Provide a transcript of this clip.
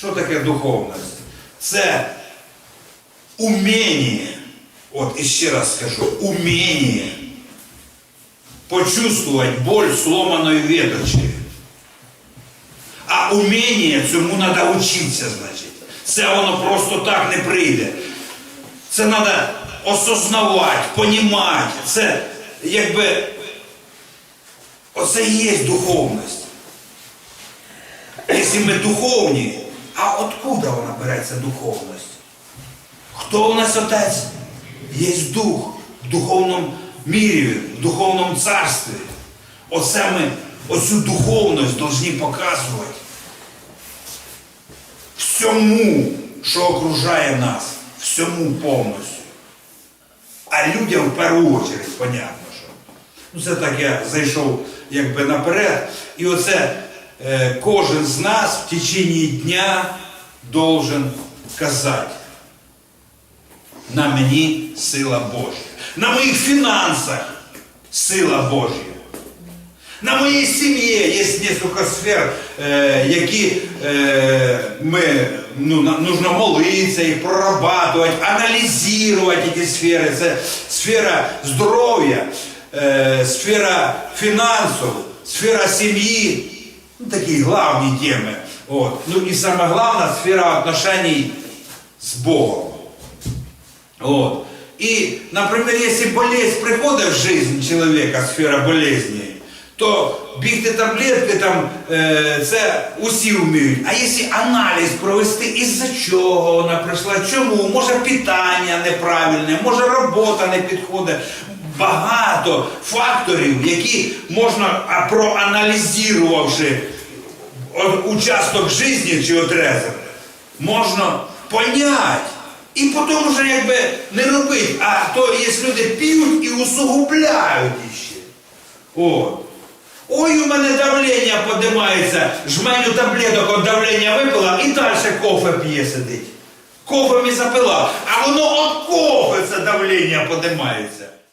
Що таке духовність? Це уміння, от іще раз скажу, уміння почувствувати боль сломаної веточки. А уміння цьому треба вчитися, значить. Це воно просто так не прийде. Це треба осознавати, понімати. Це якби оце і є духовність. Якщо ми духовні, а откуда вона береться духовність? Хто у нас отець? Є дух в духовному мірі, в духовному царстві. Оце ми оцю духовність повинні показувати всьому, що окружає нас, всьому повністю. А людям в першу чергу, понятно, що. Ну, це так я зайшов якби наперед. І оце кожен з нас в течение дня должен казати. На мені сила Божа. На моїх фінансах сила Божа. На моїй сім'ї є кілька сфер, е, які е, ми ну, нужно молитися, їх прорабатувати, аналізувати ці сфери. Це сфера здоров'я, е, сфера фінансів, сфера сім'ї. Ну, такі главні теми. От. Ну і саме головна сфера отношений з Богом. Вот. И, например, если болезнь приходит в жизнь человека, сфера болезни, то бігти таблетки там, е, це усі вміють. А якщо аналіз провести, із-за чого вона прийшла, чому, може питання неправильне, може робота не підходить. Багато факторів, які можна, проаналізувавши участок життя чи отрезок, можна понять. І потім вже якби не робити. А то є люди п'ють і усугубляють іще. От. Ой, у мене давлення подимається, жменю таблеток від давлення випила і далі кофе п'є сидить. Кофе і запила. А воно от кофе це давлення подимається.